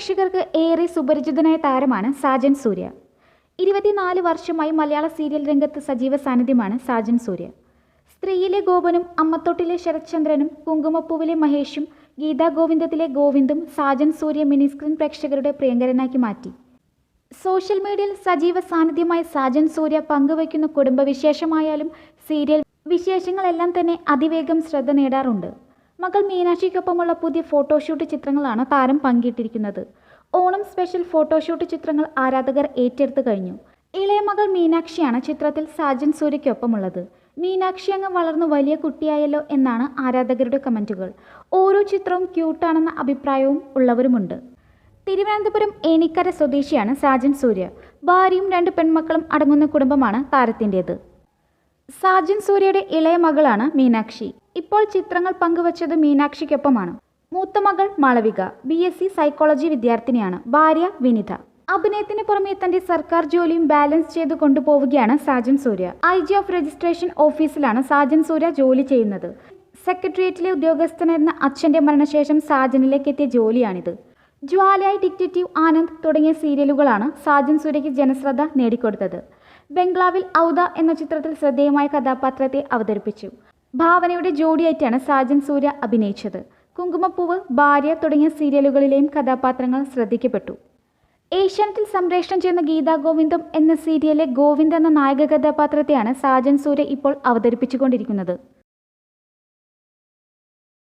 പ്രേക്ഷകർക്ക് ഏറെ സുപരിചിതനായ താരമാണ് സാജൻ സൂര്യ. ഇരുപത്തിനാല് വർഷമായി മലയാള സീരിയൽ രംഗത്ത് സജീവ സാന്നിധ്യമാണ് സാജൻ സൂര്യ. സ്ത്രീയിലെ ഗോപനും അമ്മത്തൊട്ടിലെ ശരത്ചന്ദ്രനും കുങ്കുമപ്പൂവിലെ മഹേഷും ഗീതാ ഗോവിന്ദത്തിലെ ഗോവിന്ദും സാജൻ സൂര്യ മിനിസ്ക്രീൻ പ്രേക്ഷകരുടെ പ്രിയങ്കരനാക്കി മാറ്റി. സോഷ്യൽ മീഡിയയിൽ സജീവ സാന്നിധ്യമായ സാജൻ സൂര്യ പങ്കുവയ്ക്കുന്ന കുടുംബവിശേഷമായാലും സീരിയൽ വിശേഷങ്ങളെല്ലാം തന്നെ അതിവേഗം ശ്രദ്ധ നേടാറുണ്ട്. മകൾ മീനാക്ഷിക്കൊപ്പമുള്ള പുതിയ ഫോട്ടോഷൂട്ട് ചിത്രങ്ങളാണ് താരം പങ്കിട്ടിരിക്കുന്നത്. ഓണം സ്പെഷ്യൽ ഫോട്ടോഷൂട്ട് ചിത്രങ്ങൾ ആരാധകർ ഏറ്റെടുത്തു കഴിഞ്ഞു. ഇളയ മകൾ മീനാക്ഷിയാണ് ചിത്രത്തിൽ സാജൻ സൂര്യയ്ക്കൊപ്പമുള്ളത്. മീനാക്ഷി അങ്ങ് വളർന്നു വലിയ കുട്ടിയായല്ലോ എന്നാണ് ആരാധകരുടെ കമന്റുകൾ ഓരോ ചിത്രവും ക്യൂട്ടാണെന്ന അഭിപ്രായവും ഉള്ളവരുമുണ്ട്. തിരുവനന്തപുരം ഏണിക്കര സ്വദേശിയാണ് സാജൻ സൂര്യ. ഭാര്യയും രണ്ട് പെൺമക്കളും അടങ്ങുന്ന കുടുംബമാണ് താരത്തിന്റേത് സാജൻ സൂര്യയുടെ ഇളയ മകളാണ് മീനാക്ഷി. ഇപ്പോൾ ചിത്രങ്ങൾ പങ്കുവച്ചത് മീനാക്ഷിക്കൊപ്പമാണ്. മൂത്ത മകൾ Malavika B S C psychology വിദ്യാർത്ഥിനിയാണ്. ഭാര്യ വിനിത. അഭിനയത്തിന് പുറമെ തന്റെ സർക്കാർ ജോലിയും ബാലൻസ് ചെയ്ത് കൊണ്ടുപോവുകയാണ് Sajan Surya. I G of registration ഓഫീസിലാണ് സാജൻ സൂര്യ ജോലി ചെയ്യുന്നത്. സെക്രട്ടേറിയറ്റിലെ ഉദ്യോഗസ്ഥനായിരുന്ന അച്ഛന്റെ മരണശേഷം സാജനിലേക്ക് എത്തിയ ജോലിയാണിത്. ജ്വാലയായി ഡിക്റ്റേറ്റീവ് ആനന്ദ് തുടങ്ങിയ സീരിയലുകളാണ് സാജൻ സൂര്യയ്ക്ക് ജനശ്രദ്ധ നേടിക്കൊടുത്തത്. ബംഗ്ലാവിൽ ഔദ എന്ന ചിത്രത്തിൽ ശ്രദ്ധേയമായ കഥാപാത്രത്തെ അവതരിപ്പിച്ചു. ഭാവനയുടെ ജോഡിയായിട്ടാണ് സാജൻ സൂര്യ അഭിനയിച്ചത്. കുങ്കുമപ്പൂവ് ഭാര്യ തുടങ്ങിയ സീരിയലുകളിലെയും കഥാപാത്രങ്ങൾ ശ്രദ്ധിക്കപ്പെട്ടു. ഏഷ്യാനെറ്റിൽ സംപ്രേഷണം ചെയ്യുന്ന ഗീതാ ഗോവിന്ദം എന്ന സീരിയലിലെ ഗോവിന്ദ് എന്ന നായക കഥാപാത്രത്തെയാണ് സാജൻ സൂര്യ ഇപ്പോൾ അവതരിപ്പിച്ചുകൊണ്ടിരിക്കുന്നത്.